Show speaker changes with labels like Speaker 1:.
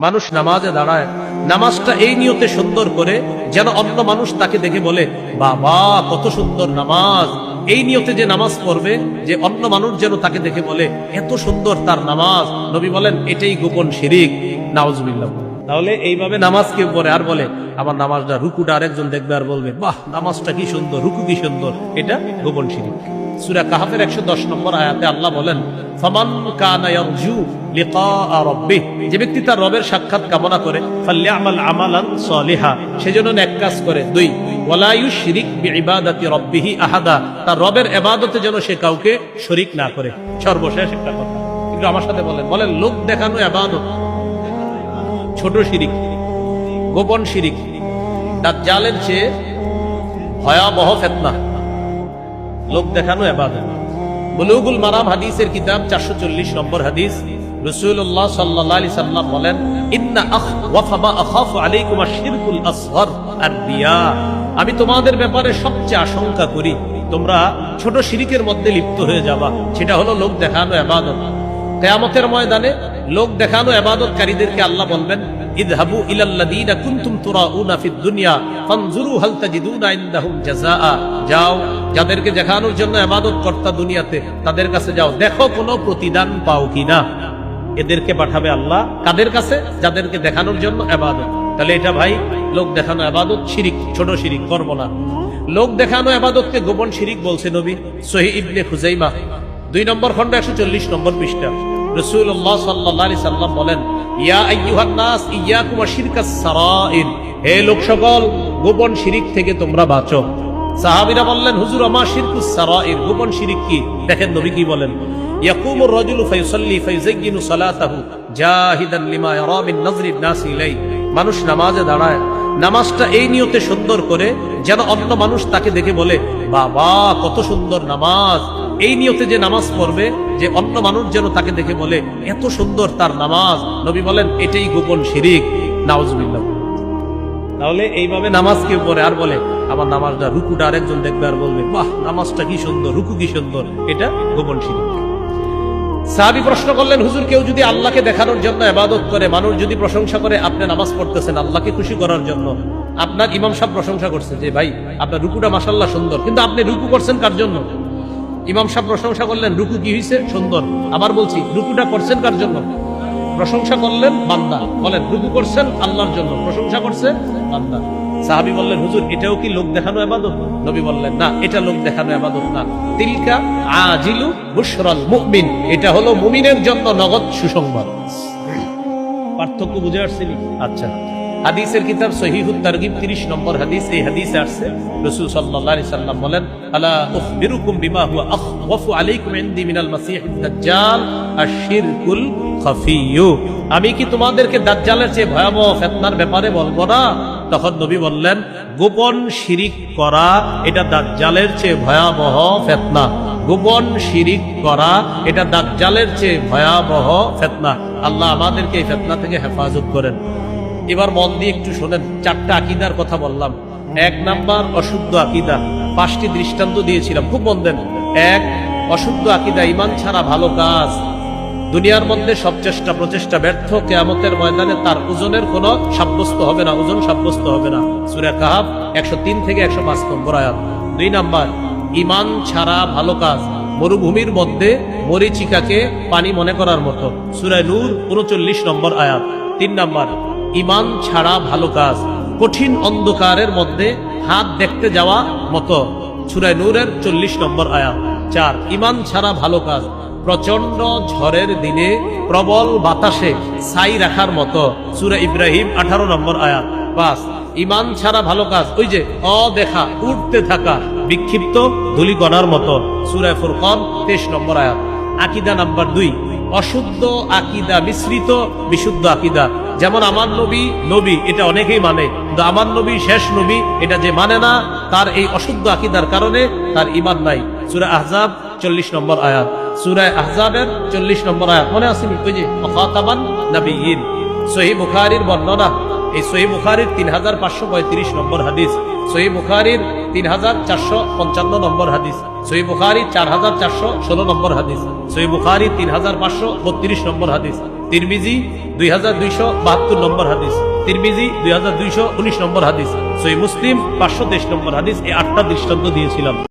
Speaker 1: মানুষ নামাজে দাঁড়ায়, নামাজটা এই নিয়তে সুন্দর করে যেন অন্য মানুষ তাকে দেখে বলে, বাবা, কত সুন্দর নামাজ। এই নিয়তে যে নামাজ পড়বে, যে অন্য মানুষ যেন তাকে দেখে বলে, এত সুন্দর তার নামাজ। নবী বলেন, এটাই গোপন শিরিক। নাউজুবিল্লাহ। তাহলে এইভাবে নামাজ কেউ পড়ে আর বলে, আমার নামাজটা রুকুটা আরেকজন দেখবে আর বলবে, বাহ, নামাজটা কি সুন্দর, রুকু কি সুন্দর এটা গোপন শিরিক। সুরা কাহাফের একশো দশ নম্বর আয়াতে আল্লাহ বলেন রবের সাক্ষাৎ কামনা করে দুই আহাদা, তার রবের সে কাউকে শরীক না করে। সর্বশেষ একটা কথা। আমার সাথে বলেন। বলেন, লোক দেখানো ইবাদত ছোট শিরিক, গোপন শিরিক, দাজ্জালের চেয়ে ভয়াবহ ফেতনা। লোক দেখানো এবাদত। বুলুগুল মারাম হাদিসের কিতাব, চারশো চল্লিশ নম্বর হাদিস। রসুল্লাহ সাল্লাহ আলি সাল্লাম বলেন, ইন্না আলাইকুম আশিরকুল আর আমি তোমাদের ব্যাপারে সবচেয়ে আশঙ্কা করি, তোমরা ছোট শিরিকের মধ্যে লিপ্ত হয়ে যাবা। সেটা হলো লোক দেখানো এবাদত। কেয়ামতের ময়দানে লোক দেখানো এবাদতকারীদেরকে আল্লাহ বলবেন ইদহাবু ইলাল্লাযীনা কুনতুম তুরাউনা ফিদ দুনিয়া ফানজুরু হাল তাজিদুনা ইনদাহুম জাযাআ। যাও, যাদেরকে দেখানোর জন্য ইবাদত কর্তা দুনিয়াতে, তাদের কাছে যাও। দেখো কোনো প্রতিদান পাও কিনা। এদেরকে পাঠাবে আল্লাহ কাদের কাছে? যাদেরকে দেখানোর জন্য ইবাদত। তাহলে এটা ভাই, লোক দেখানো ইবাদত শিরিক, ছোট শিরিক, করব না। লোক দেখানো ইবাদতকে গোপন শিরিক বলছে নবী। সহি ইবনে খুজাইমা। দুই নম্বর খন্ড একশো চল্লিশ নম্বর পৃষ্ঠা। রসুল্লাহ সাল্লাহ সাল্লাম বলেন হে লোক সকল গোপন শিরিক থেকে তোমরা বাঁচো। সাহাবীরা বললেন, হুজুর শিরকুস গোপন শিরিক কি? দেখেন নবী কি বলেন মিন মানুষ নামাজে দাঁড়ায়। নামাজটা এই নিয়তে সুন্দর করে যেন অন্য মানুষ তাকে দেখে বলে, বাবা, কত সুন্দর নামাজ। এই নিয়তে যে নামাজ পড়বে, যে অন্য মানুষ যেন তাকে দেখে বলে, এত সুন্দর তার নামাজ। নবী বলেন, এটাই গোপন শিরিক। নাউজুবিল্লাহ। তাহলে এইভাবে নামাজ কেউ পড়ে, আর বলে, আমার নামাজটা রুকুটা আরেকজন দেখবে আর বলবে, বাহ, নামাজটা কি সুন্দর, রুকু কি সুন্দর। এটা গোপন শিরিক। সাহাবি প্রশ্ন করলেন, হুজুর, কেউ যদি আল্লাহকে দেখানোর জন্য ইবাদত করে, মানুষ যদি প্রশংসা করে, আপনি নামাজ পড়তেছেন আল্লাহকে খুশি করার জন্য? আপনার ইমাম সাহেব প্রশংসা করছে যে, ভাই, আপনার রুকুটা মাসাল্লাহ সুন্দর, কিন্তু আপনি রুকু করছেন কার জন্য? ইমাম সাহেব প্রশংসা করলেন রুকু কি হয়েছে সুন্দর। আবার বলছি রুকুটা করছেন কার জন্য? প্রশংসা করলেন বান্দা। বলেন রুকু করছেন আল্লাহর জন্য। প্রশংসা করছে বান্দা। সাহাবি বললেন হুজুর এটাও কি লোক দেখানো আবাদত? নবী বললেন না এটা লোক দেখানো আবাদত না। তিলকা আজিলু বুশরাল মুমিন। এটা হলো মুমিনের জন্য নগদ সুসংবাদ। পার্থক্য বুঝে আসছিলি? আচ্ছা। হাদিসের কিতাব সহিহুত তারগিব 30 নম্বর হাদিস, এই হাদিসে আসছে। রাসূল সাল্লাল্লাহু আলাইহি সাল্লাম বলেন, আলা উখবিরুকুম বিমা হুয়া আখওয়াফু আলাইকুম ইনদি মিনাল মাসিহিদ দাজ্জাল, আশ-শিরকুল খাফিয়্যু। আমি কি তোমাদেরকে দাজ্জালের চেয়ে ভয়াবহ ফিতনার ব্যাপারে বলব না? তখন নবী বললেন, গোপন শিরিক করা, এটা দাজ্জালের চেয়ে ভয়াবহ ফিতনা। গোপন শিরিক করা, এটা দাজ্জালের চেয়ে ভয়াবহ ফিতনা। আল্লাহ আমাদেরকে এই ফিতনা থেকে হেফাজত করেন। এবার মন দিয়ে একটু শোনেন, চারটা আকিদার কথা বললাম। এক নাম্বার, অশুদ্ধ আকিদা। পাঁচটি দৃষ্টান্ত দিয়েছিলাম, খুব মন দেন। এক, অশুদ্ধ আকিদা, ইমান ছাড়া ভালো কাজ। দুনিয়ার মধ্যে সব চেষ্টা, প্রচেষ্টা ব্যর্থ, কেয়ামতের ময়দানে তার ওজনের কোনো সাব্যস্ত হবে না, ওজন সাব্যস্ত হবে না। সুরে কাহাব একশো তিন থেকে একশো পাঁচ নম্বর আয়াত। দুই নাম্বার, ইমান ছাড়া ভালো কাজ। মরুভূমির মধ্যে মরিচিকাকে পানি মনে করার মতো। সুরায় নূর, উনচল্লিশ নম্বর আয়াত। তিন নাম্বার ইমান ছাড়া ভালো কাজ। কঠিন অন্ধকারের মধ্যে হাত দেখতে যাওয়া মতো। সুরায় নূরের চল্লিশ নম্বর আয়াত। চার, ইমান ছাড়া ভালো কাজ। প্রচণ্ড ঝড়ের দিনে প্রবল বাতাসে ছাই রাখার মতো। সুরা ইব্রাহিম আঠারো নম্বর আয়াত। পাঁচ, ইমান ছাড়া ভালো কাজ। ওই যে অদেখা উঠতে থাকা, বিক্ষিপ্ত ধুলিকণার মতো। সুরায় ফুরকন তেইশ নম্বর আয়াত। আকিদা নাম্বার দুই, অশুদ্ধ আকিদা, মিশ্রিত, বিশুদ্ধ আকিদা। যেমন আমার নবী নবী, এটা অনেকেই মানে। কিন্তু আমার নবী, শেষ নবী, এটা যে মানে না, তার এই অশুদ্ধ আকিদার কারণে তার ইমান নাই। সুরা আহজাব, চল্লিশ নম্বর আয়াত। সুরায় আহজাবের চল্লিশ নম্বর আয়াত, মনে আসেনি ওই যে, অখাতামান নবীন সহি বুখারির বর্ণনা। এই সহি বুখারির তিন হাজার পাঁচশো পঁয়ত্রিশ নম্বর হাদিস। সহি বুখারির তিন হাজার চারশো পঞ্চান্ন নম্বর হাদিস। সহি বুখারি চার হাজার চারশো ষোলো নম্বর হাদিস। সহি বুখারি তিন হাজার পাঁচশো বত্রিশ নম্বর হাদিস। তিরমিজি দুই হাজার দুইশো বাহাত্তর নম্বর হাদিস। তিরমিজি দুই হাজার দুইশো উনিশ নম্বর হাদিস। সই মুসলিম পাঁচশো তেইশ নম্বর হাদিস। এই আটটা দৃষ্টান্ত দিয়েছিলাম।